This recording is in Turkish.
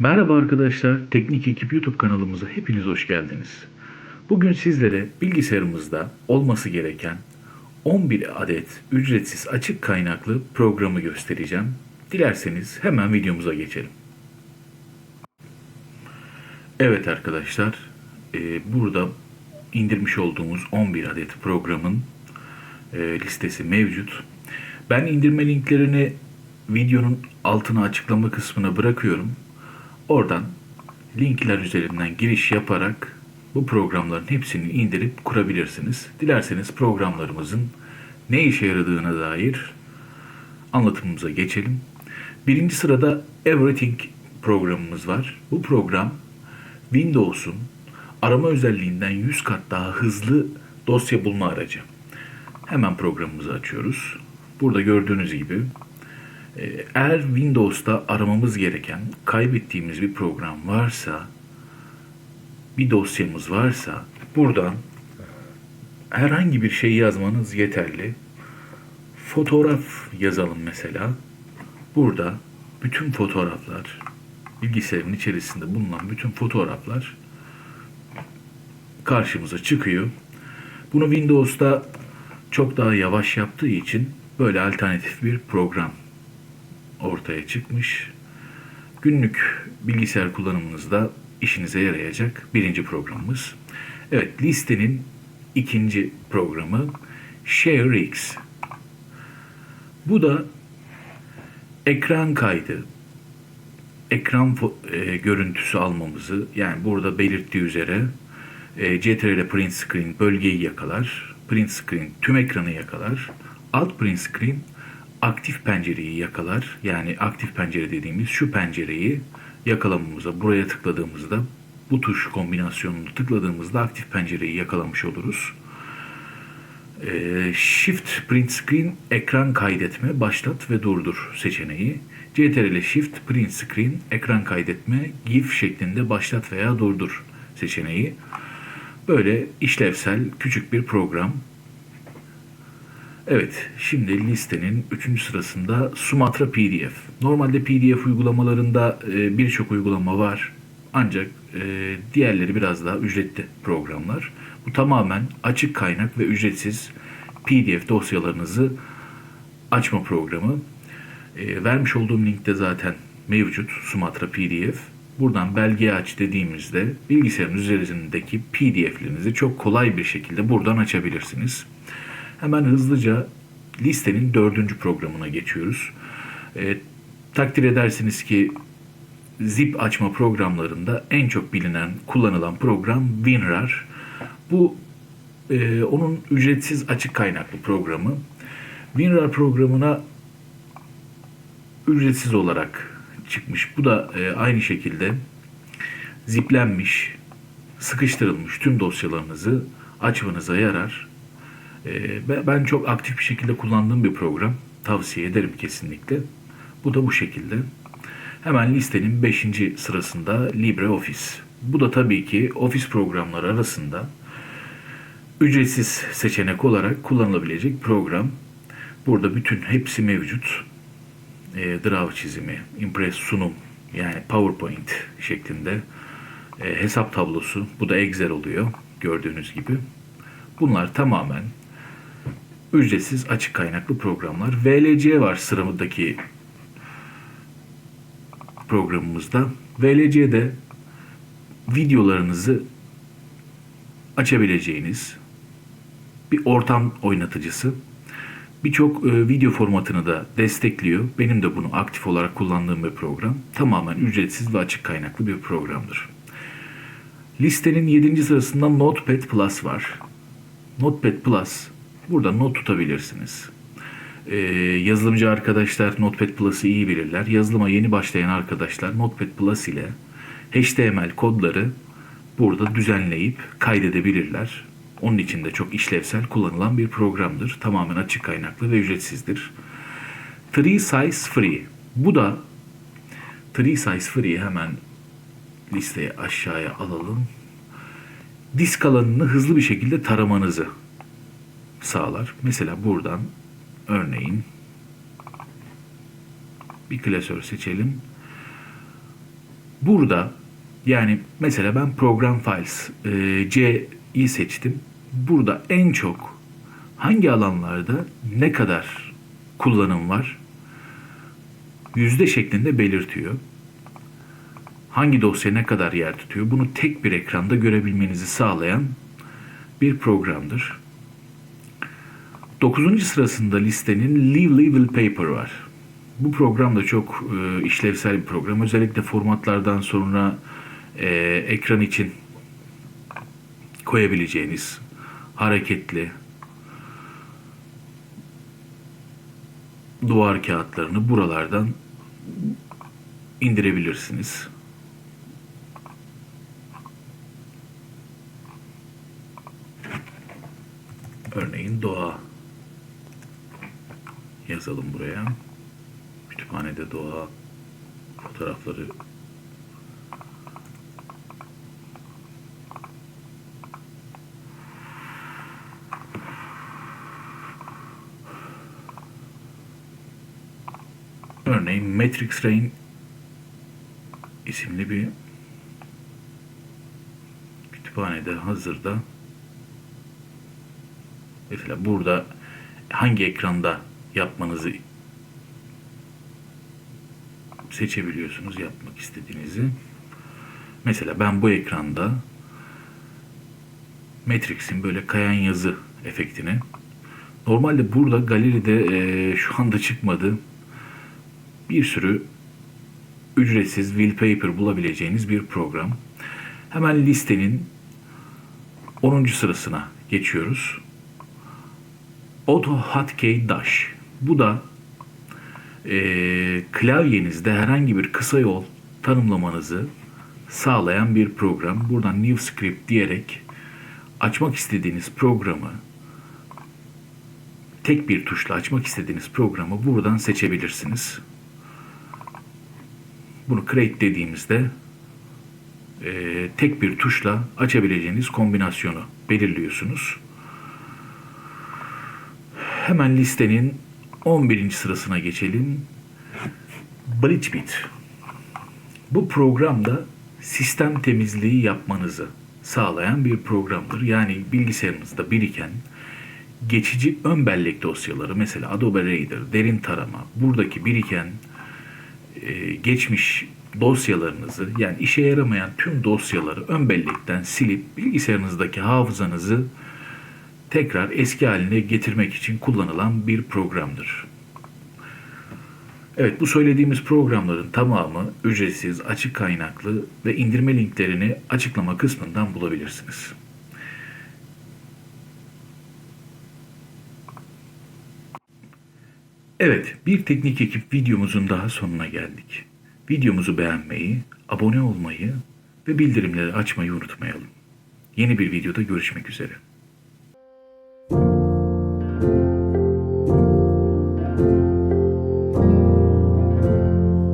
Merhaba arkadaşlar, Teknik Ekip YouTube kanalımıza hepiniz hoş geldiniz. Bugün sizlere bilgisayarımızda olması gereken 11 adet ücretsiz açık kaynaklı programı göstereceğim. Dilerseniz hemen videomuza geçelim. Evet arkadaşlar, e, burada indirmiş olduğumuz 11 adet programın e, listesi mevcut. Ben indirme linklerini videonun altına açıklama kısmına bırakıyorum. Oradan linkler üzerinden giriş yaparak bu programların hepsini indirip kurabilirsiniz. Dilerseniz programlarımızın ne işe yaradığına dair anlatımımıza geçelim. Birinci sırada Everything programımız var. Bu program Windows'un arama özelliğinden 100 kat daha hızlı dosya bulma aracı. Hemen programımızı açıyoruz. Burada gördüğünüz gibi eğer Windows'ta aramamız gereken kaybettiğimiz bir program varsa bir dosyamız varsa buradan herhangi bir şey yazmanız yeterli. Fotoğraf yazalım mesela. Burada bütün fotoğraflar bilgisayarın içerisinde bulunan bütün fotoğraflar karşımıza çıkıyor. Bunu Windows'ta çok daha yavaş yaptığı için böyle alternatif bir program ortaya çıkmış. Günlük bilgisayar kullanımınızda işinize yarayacak birinci programımız. Evet listenin ikinci programı ShareX. Bu da ekran kaydı, ekran e, görüntüsü almamızı yani burada belirttiği üzere e, CTRL print screen bölgeyi yakalar. Print screen tüm ekranı yakalar. Alt print screen aktif pencereyi yakalar. Yani aktif pencere dediğimiz şu pencereyi yakalamamıza buraya tıkladığımızda bu tuş kombinasyonunu tıkladığımızda aktif pencereyi yakalamış oluruz. Ee, Shift Print Screen ekran kaydetme, başlat ve durdur seçeneği. CTRL Shift Print Screen ekran kaydetme, GIF şeklinde başlat veya durdur seçeneği. Böyle işlevsel küçük bir program. Evet, şimdi listenin 3. sırasında Sumatra PDF. Normalde PDF uygulamalarında e, birçok uygulama var. Ancak e, diğerleri biraz daha ücretli programlar. Bu tamamen açık kaynak ve ücretsiz PDF dosyalarınızı açma programı. E, vermiş olduğum linkte zaten mevcut Sumatra PDF. Buradan belgeyi aç dediğimizde bilgisayarın üzerindeki PDF'lerinizi çok kolay bir şekilde buradan açabilirsiniz. Hemen hızlıca listenin dördüncü programına geçiyoruz. E, takdir edersiniz ki zip açma programlarında en çok bilinen, kullanılan program WinRAR. Bu e, onun ücretsiz açık kaynaklı programı. WinRAR programına ücretsiz olarak çıkmış. Bu da e, aynı şekilde ziplenmiş, sıkıştırılmış tüm dosyalarınızı açmanıza yarar. E, ben- ben çok aktif bir şekilde kullandığım bir program. Tavsiye ederim kesinlikle. Bu da bu şekilde. Hemen listenin 5. sırasında LibreOffice. Bu da tabii ki ofis programları arasında ücretsiz seçenek olarak kullanılabilecek program. Burada bütün hepsi mevcut. E, draw çizimi, Impress sunum yani PowerPoint şeklinde e, hesap tablosu. Bu da Excel oluyor gördüğünüz gibi. Bunlar tamamen ücretsiz açık kaynaklı programlar. VLC var sıradaki programımızda. VLC'de videolarınızı açabileceğiniz bir ortam oynatıcısı. Birçok e, video formatını da destekliyor. Benim de bunu aktif olarak kullandığım bir program. Tamamen ücretsiz ve açık kaynaklı bir programdır. Listenin 7. sırasında Notepad Plus var. Notepad Plus burada not tutabilirsiniz. Ee, yazılımcı arkadaşlar Notepad Plus'ı iyi bilirler. Yazılıma yeni başlayan arkadaşlar Notepad Plus ile HTML kodları burada düzenleyip kaydedebilirler. Onun için de çok işlevsel kullanılan bir programdır. Tamamen açık kaynaklı ve ücretsizdir. Three Size Free. Bu da Three Size Free'yi hemen listeye aşağıya alalım. Disk alanını hızlı bir şekilde taramanızı sağlar. Mesela buradan örneğin bir klasör seçelim. Burada yani mesela ben program files e, C'yi seçtim. Burada en çok hangi alanlarda ne kadar kullanım var yüzde şeklinde belirtiyor. Hangi dosya ne kadar yer tutuyor bunu tek bir ekranda görebilmenizi sağlayan bir programdır. 9. sırasında listenin Lively Wallpaper var. Bu program da çok e, işlevsel bir program. Özellikle formatlardan sonra e, ekran için koyabileceğiniz hareketli duvar kağıtlarını buralardan indirebilirsiniz. Örneğin doğa yazalım buraya. Kütüphanede doğa fotoğrafları Örneğin Matrix Rain isimli bir kütüphanede hazırda mesela burada hangi ekranda yapmanızı seçebiliyorsunuz yapmak istediğinizi. Mesela ben bu ekranda Matrix'in böyle kayan yazı efektini normalde burada galeride e, şu anda çıkmadı bir sürü ücretsiz wallpaper bulabileceğiniz bir program. Hemen listenin 10. sırasına geçiyoruz. Auto Hotkey Dash. Bu da e, klavyenizde herhangi bir kısa yol tanımlamanızı sağlayan bir program. Buradan New Script diyerek açmak istediğiniz programı tek bir tuşla açmak istediğiniz programı buradan seçebilirsiniz. Bunu create dediğimizde e, tek bir tuşla açabileceğiniz kombinasyonu belirliyorsunuz. Hemen listenin 11. sırasına geçelim. BridgeBit. Bu programda sistem temizliği yapmanızı sağlayan bir programdır. Yani bilgisayarınızda biriken geçici ön bellek dosyaları mesela Adobe Reader, derin tarama, buradaki biriken e, geçmiş dosyalarınızı yani işe yaramayan tüm dosyaları ön bellekten silip bilgisayarınızdaki hafızanızı tekrar eski haline getirmek için kullanılan bir programdır. Evet bu söylediğimiz programların tamamı ücretsiz, açık kaynaklı ve indirme linklerini açıklama kısmından bulabilirsiniz. Evet, bir teknik ekip videomuzun daha sonuna geldik. Videomuzu beğenmeyi, abone olmayı ve bildirimleri açmayı unutmayalım. Yeni bir videoda görüşmek üzere.